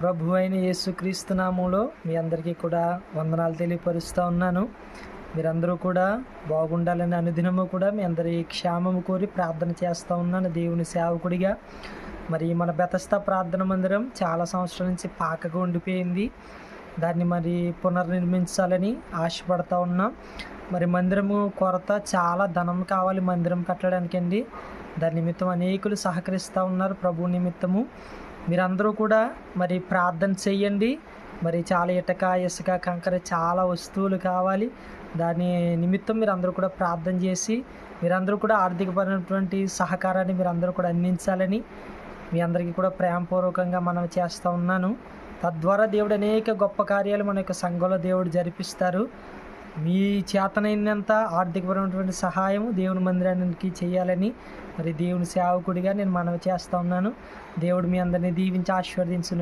ప్రభు అయిన యేసుక్రీస్తు నామంలో మీ అందరికీ కూడా వందనాలు తెలియపరుస్తూ ఉన్నాను. మీరందరూ కూడా బాగుండాలని అనుదినము కూడా మీ అందరి క్షేమము కోరి ప్రార్థన చేస్తూ ఉన్నాను దేవుని సేవకుడిగా. మరి మన బెతస్థ ప్రార్థన మందిరం చాలా సంవత్సరాల నుంచి పాకగా ఉండిపోయింది. దాన్ని మరి పునర్నిర్మించాలని ఆశపడతా ఉన్నాం. మరి మందిరము కొరత చాలా ధనం కావాలి మందిరం కట్టడానికి అండి దాని నిమిత్తం అనేకులు సహకరిస్తూ ఉన్నారు ప్రభు నిమిత్తము. మీరందరూ కూడా మరి ప్రార్థన చెయ్యండి మరి చాలా ఇటక ఇసుక కంకర చాలా వస్తువులు కావాలి. దాని నిమిత్తం మీరు అందరూ కూడా ప్రార్థన చేసి మీరందరూ కూడా ఆర్థికపరమైనటువంటి సహకారాన్ని మీరు అందరూ కూడా అందించాలని మీ అందరికీ కూడా ప్రేమపూర్వకంగా మనం చేస్తూ ఉన్నాను. తద్వారా దేవుడు అనేక గొప్ప కార్యాలు మన యొక్క సంఘంలో దేవుడు జరిపిస్తారు. మీ చేతనైనంత ఆర్థికపరమైనటువంటి సహాయం దేవుని మందిరానికి చేయాలని మరి దేవుని సేవకుడిగా నేను మనవి చేస్తా ఉన్నాను. దేవుడు మీ అందరినీ దీవించి ఆశీర్వదించును.